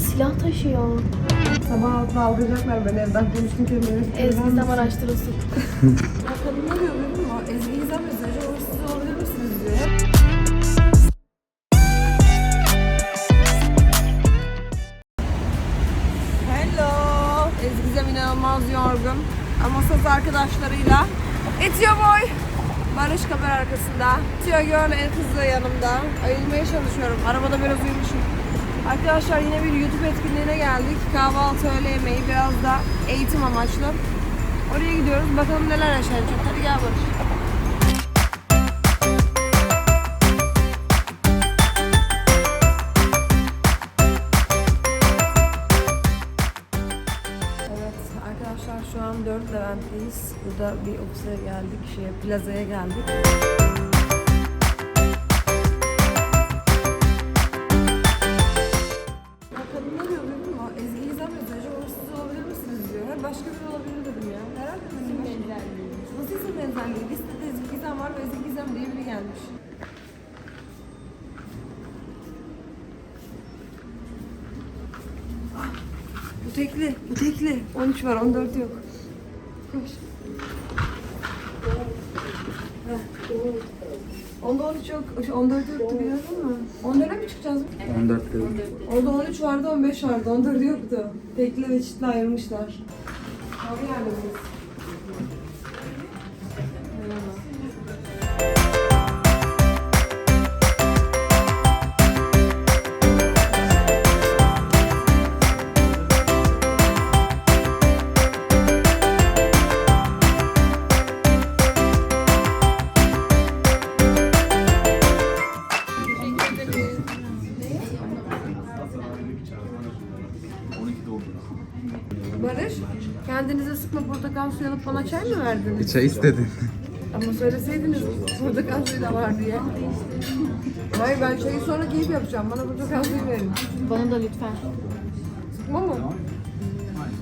silah taşıyor. Sabah altına aldıracaklar beni evden konuştum kelimeleri. Ezgi zaman araştırılsın. Ya kadın ne diyor biliyor musun? Ezgi İzlem mesajı o siz olabilir misiniz diyor. Hello. Ezgi İzlem inanılmaz yorgun. Ama söz arkadaşlarıyla. Etiyor boy. Barış kamera arkasında. Etiyor Girl en kızı yanımda. Ayılmaya çalışıyorum. Arabada biraz uyumuşum. Arkadaşlar yine bir YouTube etkinliğine geldik. Kahvaltı, öğle yemeği, biraz da eğitim amaçlı. Oraya gidiyoruz. Bakalım neler yaşanacak. Hadi gel Barış. Şu an 4 Levent'teyiz. Burada bir ofise geldik, şeye, plazaya geldik. Tekli, bu tekli. 13 var, 14 yok. Koş. Onda 13 yok, 14 yoktu biliyorsun mu? 14'e mi çıkacağız? 14 değil. Orada 13 vardı, 15 vardı. 14 yoktu. Tekli ve çiftli ayırmışlar. Abi miyiz? Alıp bana çay mı verdiniz? Çay istedin. Ama söyleseydiniz portakal suyu da var diye. Hayır ben çayı sonra keyif yapacağım. Bana portakal suyu verin. Bana da lütfen. Sıkma mı?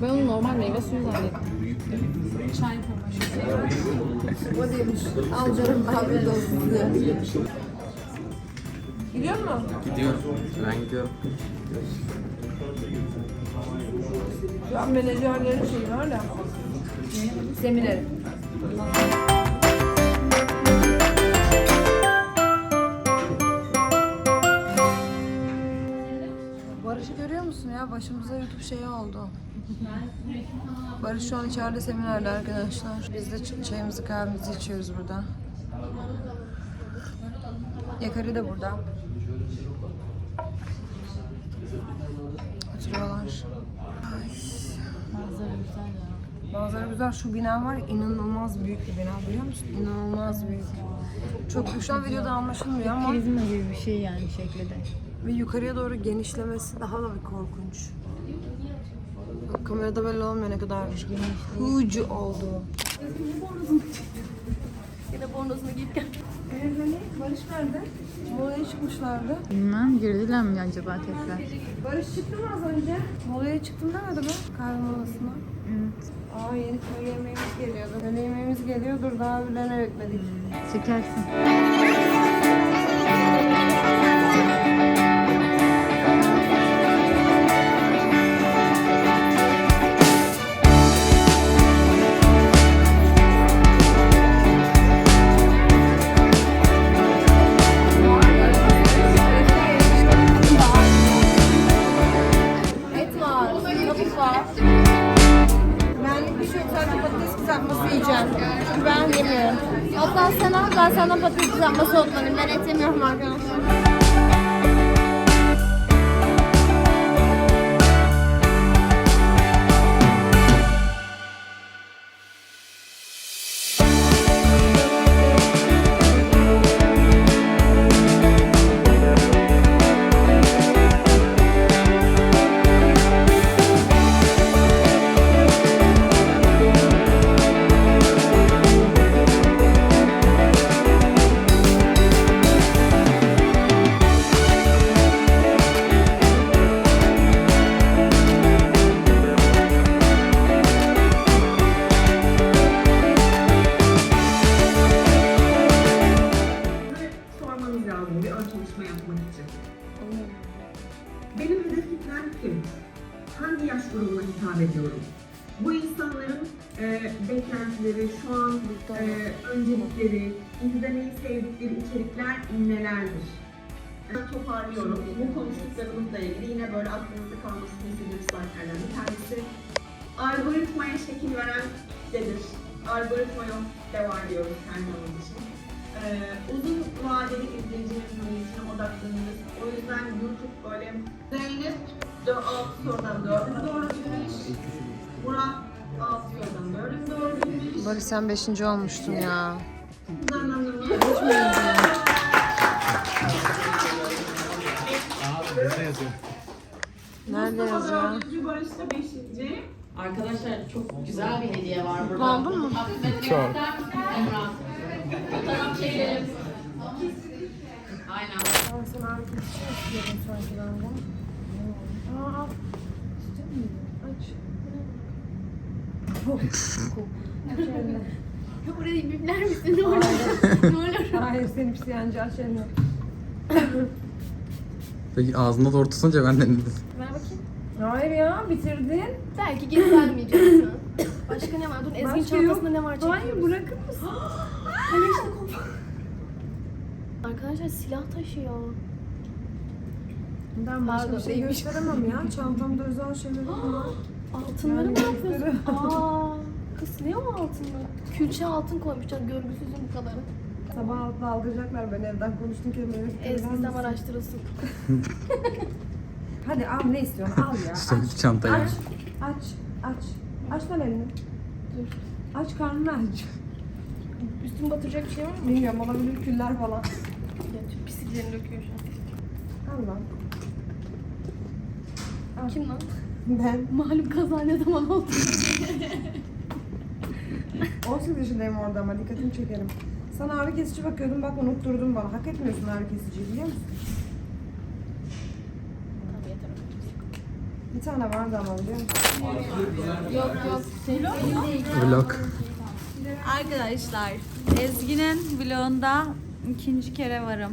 Ben onu normal meyve suyu zannettim. O değilmiş. Al canım afiyet olsun size. Gidiyor mu? Gidiyorum. Ben gidiyorum. Şu an menajerlerin şeyi var da. Semineri. Barış'ı görüyor musun ya? Başımıza YouTube şeyi oldu. Barış şu an içeride seminerde arkadaşlar. Biz de çayımızı kahvemizi içiyoruz burada. Yakari de burada. Oturuyorlar. Ay. Manzara güzel ya. Manzara güzel. Şu bina var ya, inanılmaz büyük bir bina biliyor musun? İnanılmaz büyük. Çok şu an videoda anlaşılmıyor ama Prizma gibi bir şey yani şekli de. ve yukarıya doğru genişlemesi daha da bir korkunç. Bak, kamerada belli olmuyor ne kadar huge oldu. Yine bornozunu giyip gel. Hani Barış nerede? Molaya çıkmışlardı. Bilmem girdiler mi acaba tekrar? Barış çıktı mı az önce? Molaya çıktım demedi mi? Kahve molasına. Aa yeni öğle yemeğimiz geliyordu. Öğle yemeğimiz geliyor. Dur daha birilerine bekledik. Çekersin. Nelerdir? Ben toparlıyorum. Bu konuştuklarımızla ilgili yine böyle aklınızda kalmasını istediğim slaytlardan bir tanesi. Algoritmaya şekil veren nedir? Algoritma yok, devam ediyoruz her zaman için. Ee, uzun vadeli izleyici memnuniyetine odaklanıyoruz. O yüzden YouTube böyle Zeynep de alt sorudan dördüncü doğru bilmiş. Murat alt sorudan dördüncü doğru bilmiş. Barış sen 5. olmuştun ya. Suzan Hanım'ı Nerede yazıyor? dördüncü, Barış da beşinci. Arkadaşlar çok güzel bir hediye var burada. Aldın mı? Çok. Emrah. Fotoğraf çekelim. Aynen. Orayı bipler misin? Ne olur? ne olur? Hayır senin psiyancı aç elini. Peki ağzında doğru tutunca ben de ne dedim? Ver bakayım. Hayır ya bitirdin. Belki geri sana. Başka ne var? Dur Ezgi'nin Başka yok. çantasında ne var çekiyoruz. Hayır bırakır mısın? Hani işte kol- Arkadaşlar silah taşıyor. Ben başka bir şey gösteremem ya. Çantamda özel şeylerim var. Altınları mı yapıyorsun? Aa, kız ne o altınlar? Külçe altın koymuşlar görgüsüzün bu kadarı. Sabah altıda aldıracaklar beni evden konuştum kelimeleri. Ezgi'den araştırılsın. Hadi al ne istiyorsun al ya. İşte aç. çantayı. Aç. Aç. Aç. Aç lan elini. Dur. Aç karnını aç. Üstüme batıracak bir şey var mı? Bilmiyorum olabilir küller falan. Ya tüm pisliklerini döküyor şu an. Al lan. Kim lan? Ben Malum kaza ne zaman oldu? 18 yaşındayım orada ama dikkatini çekerim. Sana ağrı kesici bakıyordum bak unutturdun bana. Hak etmiyorsun ağrı kesiciyi biliyor musun? Bir tane vardı ama biliyor musun? Yok yok. Vlog. Arkadaşlar Ezgi'nin vlogunda ikinci kere varım.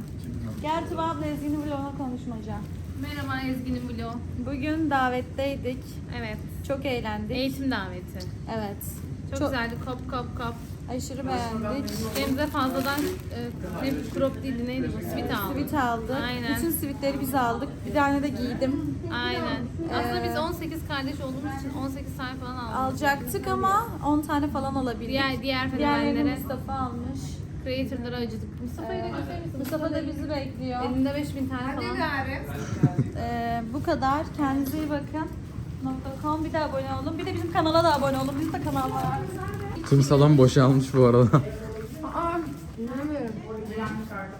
Gel Tuba abla Ezgi'nin vloguna konuşmaca. Merhaba Ezgi'nin vlogu. Bugün davetteydik. Evet. Çok eğlendik. Eğitim daveti. Evet. Çok, Çok- güzeldi. Kop kop kop. Aşırı beğendik. Hem de fazladan e, ne crop değildi neydi bu? Sweat aldık. Sivit aldık. Aynen. Bütün sivitleri biz aldık. Bir tane de giydim. Aynen. Aslında Ee, biz 18 kardeş olduğumuz için 18 tane falan aldık. Alacaktık ama 10 tane falan alabildik. Diğer diğer fenomenlere, Mustafa almış. creator'lara acıdık. Mustafa'yı da gösterir misin? Mustafa da bizi bekliyor. Elinde 5000 tane falan. Ee, bu kadar. Kendinize iyi bakın. .com bir de abone olun. Bir de bizim kanala da abone olun. Bizim de kanal var. Tüm salon boşalmış bu arada.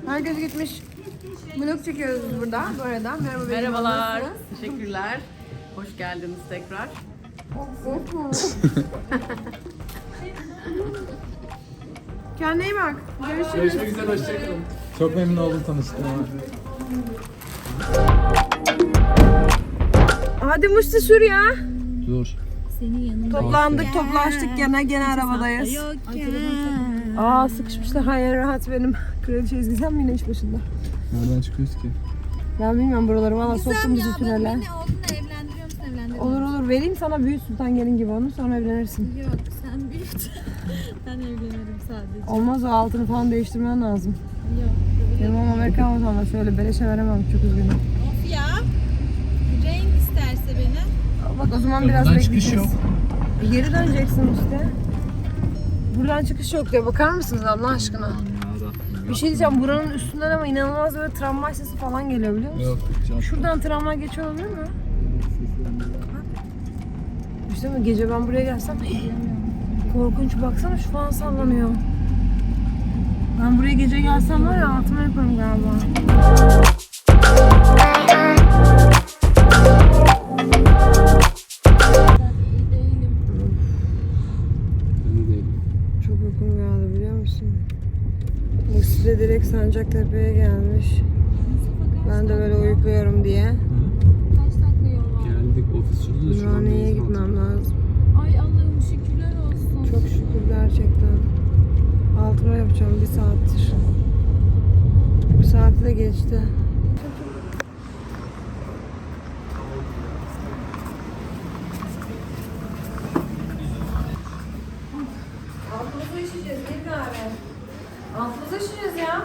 Herkes gitmiş. Vlog çekiyoruz biz burada bu arada. Merhaba benim Merhabalar. Teşekkürler. Hoş geldiniz tekrar. Kendine iyi bak. Görüşürüz. Çok memnun oldum tanıştığıma. Hadi Musti sür ya. Dur. Toplandık, toplaştık gene gene arabadayız. Aa sıkışmışlar. Hayır rahat benim. Kraliçe Ezgi sen mi yine iş başında? Nereden çıkıyoruz ki? Ben bilmiyorum buraları valla soktum bizi tünele. Olur olur vereyim sana büyük sultan gelin gibi onu sonra evlenirsin. Yok sen büyüt. ben evlenirim sadece. Olmaz o altını falan değiştirmen lazım. Yok. Benim ama Amerikan vatandaşı şöyle beleşe veremem çok üzgünüm. Of ya. Bak o zaman biraz bekleyeceğiz. E, Geri döneceksin işte. Buradan çıkış yok diyor. Bakar mısınız Allah aşkına? Bir şey diyeceğim buranın üstünden ama inanılmaz böyle tramvay sesi falan geliyor biliyor musun? Yok. Şuradan tramvay geçiyor olabilir mi? İşte mi gece ben buraya gelsem korkunç baksana şu falan sallanıyor. Ben buraya gece gelsem var ya altıma yaparım galiba. Sancaktepe'ye gelmiş. Ben de böyle uyukluyorum diye. Geldik ofis şurada benzin gitmem lazım. Ay Allah'ım şükürler olsun. Çok şükür gerçekten. Altıma yapacağım bir saattir. Bir saati de geçti. işeceğiz değil mi abi? Altımıza işeceğiz ya.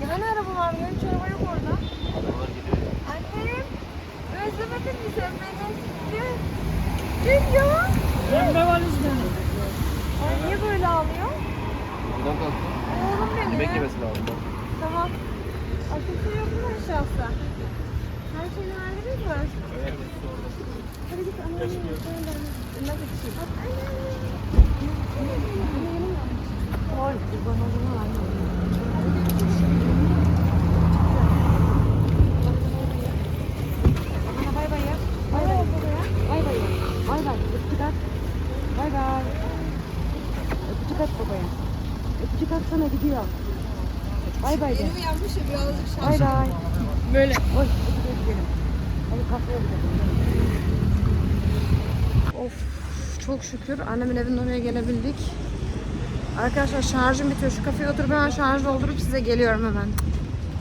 Ne? Hani araba var? Benim hiç araba yok orada. Annem. Özlemedin mi sen beni? Gel. Gel ya. Pembe valiz benim. Ay niye böyle ağlıyor? Buradan kalktı. Oğlum benim. Yemek yemesi lazım. Tamam. Ateşi yok mu aşağıda? Her şeyi verdiniz mi? Hadi git yanına. Nasıl bir şey? Oy. Bana babaya. Öpücük atsana gidiyor. Bay bay de. Benim yanmış ya birazcık Bay bay. Böyle. Oy, gidelim. Hadi kafeye gidelim. Of, çok şükür annemin evinin oraya gelebildik. Arkadaşlar şarjım bitiyor. Şu kafeye oturup hemen şarj doldurup size geliyorum hemen.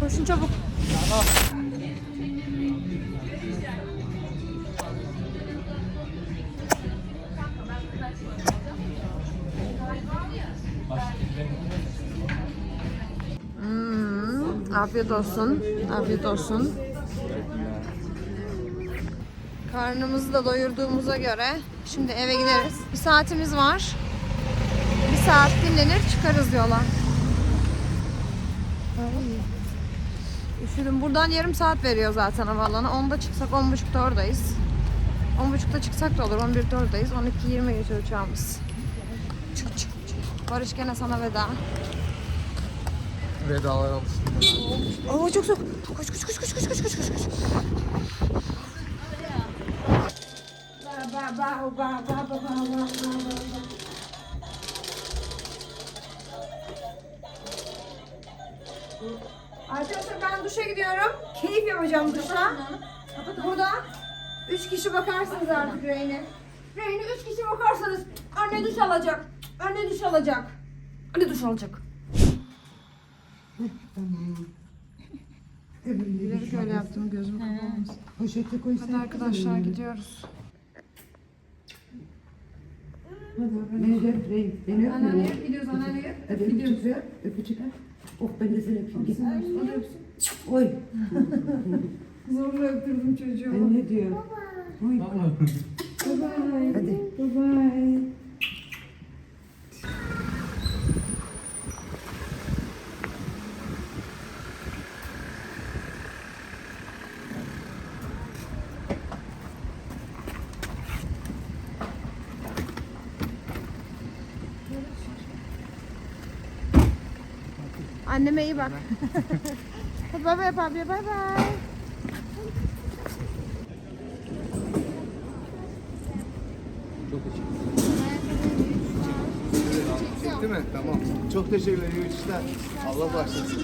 Koşun çabuk. Hmm, afiyet olsun. Afiyet olsun. Karnımızı da doyurduğumuza göre şimdi eve gideriz. Bir saatimiz var. Bir saat dinlenir çıkarız yola. Ay. Üşüdüm. Buradan yarım saat veriyor zaten havaalanı. 10'da çıksak 10.30'da oradayız. 10.30'da çıksak da olur. 11'de oradayız. 12.20 geçiyor uçağımız. Çık çık çık. Barış gene sana veda. Vedalar alsın. Oo çok soğuk. Koş koş koş koş koş koş koş koş. Arkadaşlar ben duşa gidiyorum. Keyif yapacağım duşa. Burada üç kişi bakarsınız artık Reyne. Reyne üç kişi bakarsanız anne duş alacak. Anne duş alacak. Anne duş alacak. Bilerek öyle yaptım gözüm kapalı. Poşete koy Hadi arkadaşlar gidiyoruz. De öpeyim. Beni öpme. Anneanneye gidiyoruz anneanneye. Hadi öpücük ver. Öpücük ver. Oh ben de seni öpeyim. Git. Oy. Zorla öptürdüm çocuğu. Ben ne diyor? Oy. Hadi. Bye Anneme iyi bak. Bay bay abi bay bay. Değil mi? Tamam. Çok teşekkür ederim. İyi işler. Allah başlasın.